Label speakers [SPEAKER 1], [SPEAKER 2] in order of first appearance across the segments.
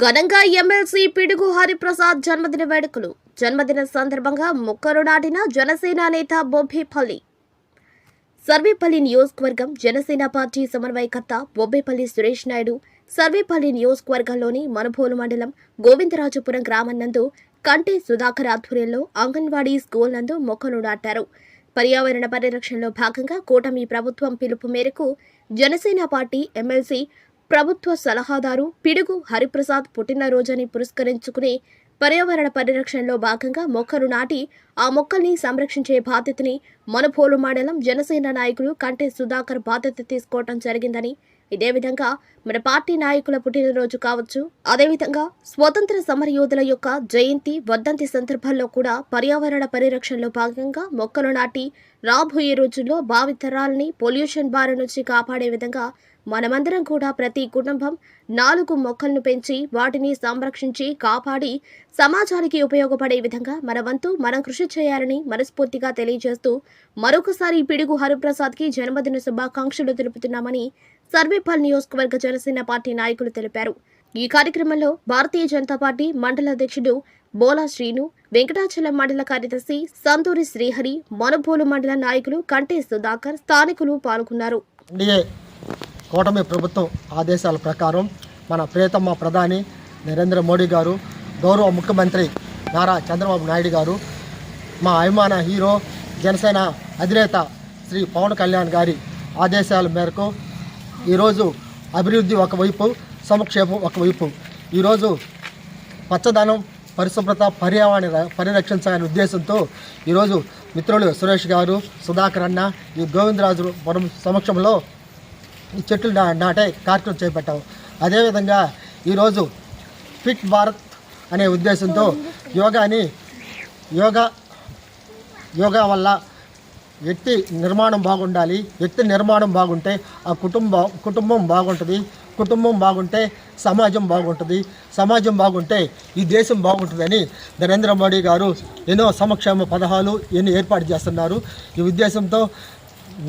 [SPEAKER 1] ఘనంగా ఎమ్మెల్సీ పిడుగు హరిప్రసాద్ జన్మదిన వేడుకలు. జన్మదిన సందర్భంగా మొక్కలు నాటిన జనసేన నేత బొబ్బేపల్లి. సర్వేపల్లి నియోజకవర్గం జనసేన పార్టీ సమన్వయకర్త బొబ్బేపల్లి సురేష్ నాయుడు సర్వేపల్లి నియోజకవర్గంలోని మనుభోలు మండలం గోవిందరాజపురం గ్రామం నందు కంటే సుధాకర్ ఆధ్వర్యంలో అంగన్వాడీ స్కూల్ నందు మొక్కలు నాటారు. పర్యావరణ పరిరక్షణలో భాగంగా కూటమి ప్రభుత్వం పిలుపు మేరకు జనసేన పార్టీ ఎమ్మెల్సీ ప్రభుత్వ సలహాదారు పిడుగు హరిప్రసాద్ పుట్టినరోజుని పురస్కరించుకుని పర్యావరణ పరిరక్షణలో భాగంగా మొక్కలు నాటి ఆ మొక్కల్ని సంరక్షించే బాధ్యతని మనపోలు మండలం జనసేన నాయకులు కంటే సుధాకర్ బాధ్యత తీసుకోవటం జరిగిందని ఇదే విధంగా మన పార్టీ నాయకుల పుట్టినరోజు కావచ్చు. అదేవిధంగా స్వతంత్ర సమరయోధుల యొక్క జయంతి వర్ధంతి సందర్భాల్లో కూడా పర్యావరణ పరిరక్షణలో భాగంగా మొక్కలు నాటి రాబోయే రోజుల్లో భావితరాలని పొల్యూషన్ బారి నుంచి కాపాడే విధంగా మనమందరం కూడా ప్రతి కుటుంబం నాలుగు మొక్కలను పెంచి వాటిని సంరక్షించి కాపాడి సమాజానికి ఉపయోగపడే విధంగా మన వంతు మనం కృషి చేయాలని మనస్ఫూర్తిగా తెలియజేస్తూ మరొకసారి పిడుగు హరిప్రసాద్కి జన్మదిన శుభాకాంక్షలు తెలుపుతున్నామని సర్వేపల్ నియోజకవర్గ జనసేన పార్టీ నాయకులు తెలిపారు. ఈ కార్యక్రమంలో భారతీయ జనతా పార్టీ మండల అధ్యక్షుడు బోలా శ్రీను వెంకటాచలం మండల కార్యదర్శి సంతూరి శ్రీహరి మనుబోలు మండల నాయకులు కంటే సుధాకర్ స్థానికులు పాల్గొన్నారు.
[SPEAKER 2] కూటమి ప్రభుత్వం ఆదేశాల ప్రకారం మన ప్రియతమ ప్రధాని నరేంద్ర మోడీ గారు గౌరవ ముఖ్యమంత్రి నారా చంద్రబాబు నాయుడు గారు మా అభిమాన హీరో జనసేన అధినేత శ్రీ పవన్ కళ్యాణ్ గారి ఆదేశాల మేరకు ఈరోజు అభివృద్ధి ఒకవైపు సంక్షేమం ఒకవైపు. ఈరోజు పచ్చదనం పరిశుభ్రత పర్యావరణ పరిరక్షించాలనే ఉద్దేశంతో ఈరోజు మిత్రులు సురేష్ గారు సుధాకర్ అన్న ఈ గోవిందరాజు మనం సమక్షంలో చెట్లు నా నాటే కార్యక్రమం చేపట్టాము అదేవిధంగా ఈరోజు ఫిట్ భారత్ అనే ఉద్దేశంతో యోగాని యోగా యోగా వల్ల వ్యక్తి నిర్మాణం బాగుండాలి. వ్యక్తి నిర్మాణం బాగుంటే ఆ కుటుంబం కుటుంబం బాగుంటుంది. కుటుంబం బాగుంటే సమాజం బాగుంటుంది. సమాజం బాగుంటే ఈ దేశం బాగుంటుందని నరేంద్ర మోడీ గారు ఎన్నో సంక్షేమ పథకాలు ఎన్ని ఏర్పాటు చేస్తున్నారు. ఈ ఉద్దేశంతో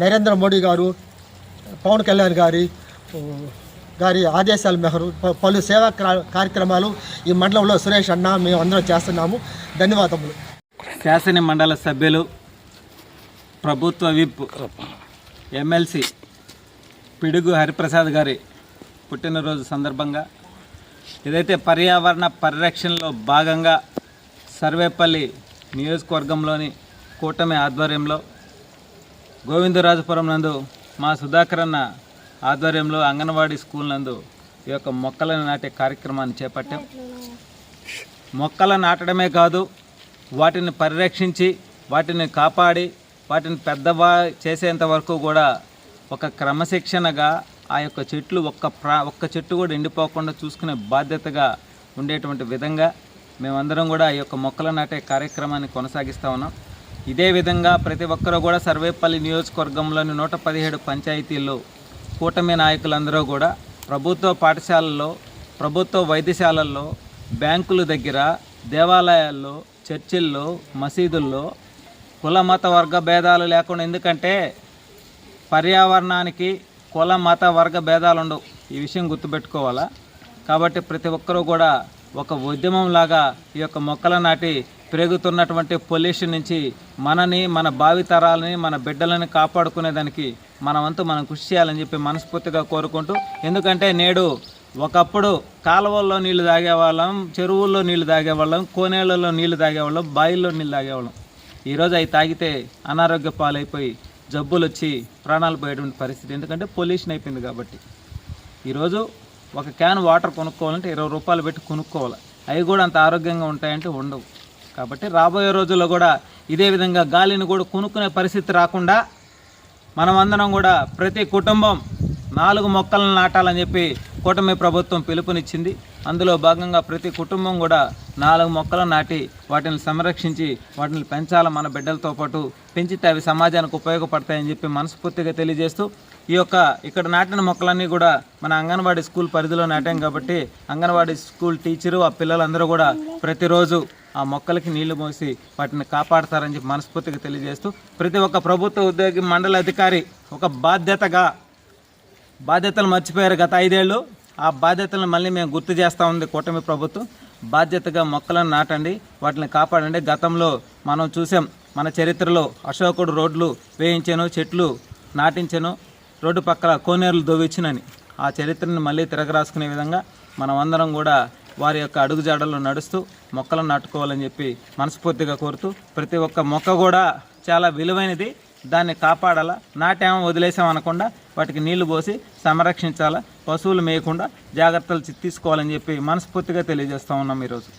[SPEAKER 2] నరేంద్ర మోడీ గారు పవన్ కళ్యాణ్ గారి గారి ఆదేశాల మేరకు పలు సేవా కార్యక్రమాలు ఈ మండలంలో సురేష్ అన్న మేము అందరం చేస్తున్నాము. ధన్యవాదములు.
[SPEAKER 3] శాసన మండల సభ్యులు ప్రభుత్వ విప్ ఎమ్మెల్సీ పిడుగు హరిప్రసాద్ గారి పుట్టినరోజు సందర్భంగా ఏదైతే పర్యావరణ పరిరక్షణలో భాగంగా సర్వేపల్లి నియోజకవర్గంలోని కూటమి ఆధ్వర్యంలో గోవిందరాజపురం నందు మా సుధాకర్ అన్న ఆధ్వర్యంలో అంగన్వాడీ స్కూల్ నందు ఈ యొక్క మొక్కలను నాటే కార్యక్రమాన్ని చేపట్టాం. మొక్కలు నాటడమే కాదు వాటిని పరిరక్షించి వాటిని కాపాడి వాటిని పెద్దవా చేసేంత వరకు కూడా ఒక క్రమశిక్షణగా ఆ యొక్క చెట్లు ఒక్క ప్రా ఒక్క చెట్టు కూడా ఎండిపోకుండా చూసుకునే బాధ్యతగా ఉండేటువంటి విధంగా మేమందరం కూడా ఈ యొక్క మొక్కలు నాటే కార్యక్రమాన్ని కొనసాగిస్తూ ఉన్నాం. ఇదే విధంగా ప్రతి ఒక్కరూ కూడా సర్వేపల్లి నియోజకవర్గంలోని నూట పదిహేడు పంచాయతీల్లో కూటమి నాయకులందరూ కూడా ప్రభుత్వ పాఠశాలల్లో ప్రభుత్వ వైద్యశాలల్లో బ్యాంకుల దగ్గర దేవాలయాల్లో చర్చిల్లో మసీదుల్లో కుల మత వర్గ భేదాలు లేకుండా ఎందుకంటే పర్యావరణానికి కుల మత వర్గ భేదాలు ఉండవు ఈ విషయం గుర్తుపెట్టుకోవాలా? కాబట్టి ప్రతి ఒక్కరూ కూడా ఒక ఉద్యమం లాగా ఈ యొక్క మొక్కల నాటి పెరుగుతున్నటువంటి పొల్యూషన్ నుంచి మనని మన భావితరాలని మన బిడ్డలని కాపాడుకునేదానికి మన మనం కృషి చేయాలని చెప్పి మనస్ఫూర్తిగా కోరుకుంటూ ఎందుకంటే నేడు ఒకప్పుడు కాలువల్లో నీళ్ళు తాగేవాళ్ళం చెరువుల్లో నీళ్ళు తాగేవాళ్ళం కోనేళ్ళలో నీళ్ళు తాగేవాళ్ళం బాయిల్లో నీళ్ళు తాగేవాళ్ళం. ఈరోజు అవి తాగితే అనారోగ్య పాలైపోయి జబ్బులు వచ్చి ప్రాణాలు పోయేటువంటి పరిస్థితి. ఎందుకంటే పొల్యూషన్ అయిపోయింది కాబట్టి. ఈరోజు ఒక క్యాన్ వాటర్ కొనుక్కోవాలంటే ఇరవై రూపాయలు పెట్టి కొనుక్కోవాలి. అవి కూడా అంత ఆరోగ్యంగా ఉంటాయంటే ఉండవు. కాబట్టి రాబోయే రోజుల్లో కూడా ఇదే విధంగా గాలిని కూడా కొనుక్కునే పరిస్థితి రాకుండా మనమందరం కూడా ప్రతి కుటుంబం నాలుగు మొక్కలను నాటాలని చెప్పి కూటమి ప్రభుత్వం పిలుపునిచ్చింది. అందులో భాగంగా ప్రతి కుటుంబం కూడా నాలుగు మొక్కలు నాటి వాటిని సంరక్షించి వాటిని పెంచాలి మన బిడ్డలతో పాటు పెంచితే అవి సమాజానికి ఉపయోగపడతాయని చెప్పి మనస్ఫూర్తిగా తెలియజేస్తూ ఈ యొక్క ఇక్కడ నాటిన మొక్కలన్నీ కూడా మన అంగన్వాడీ స్కూల్ పరిధిలో నాటాం కాబట్టి అంగన్వాడీ స్కూల్ టీచరు ఆ పిల్లలందరూ కూడా ప్రతిరోజు ఆ మొక్కలకి నీళ్ళు మోసి వాటిని కాపాడతారని చెప్పి మనస్ఫూర్తిగా తెలియజేస్తూ ప్రతి ఒక్క ప్రభుత్వ ఉద్యోగి మండల అధికారి ఒక బాధ్యతగా బాధ్యతలు మర్చిపోయారు గత ఐదేళ్ళు. ఆ బాధ్యతలను మళ్ళీ మేము గుర్తు చేస్తూ ఉంది కూటమి ప్రభుత్వం. బాధ్యతగా మొక్కలను నాటండి వాటిని కాపాడండి. గతంలో మనం చూసాం మన చరిత్రలో అశోకుడు రోడ్లు వేయించాను చెట్లు నాటించాను. రోడ్డు పక్కల కోనేరులు దోవిచ్చినని ఆ చరిత్రను మళ్ళీ తిరగరాసుకునే విధంగా మనం అందరం కూడా వారి యొక్క అడుగుజాడల్లో నడుస్తూ మొక్కలను నాటుకోవాలని చెప్పి మనస్ఫూర్తిగా కోరుతూ ప్రతి ఒక్క మొక్క కూడా చాలా విలువైనది. దాన్ని కాపాడాలా? నాటేమో వదిలేసాం అనకుండా వాటికి నీళ్ళు పోసి సంరక్షించాలా? పశువులు మేయకుండా జాగ్రత్తలు తీసుకోవాలని చెప్పి మనస్ఫూర్తిగా తెలియజేస్తూ ఉన్నాం ఈరోజు.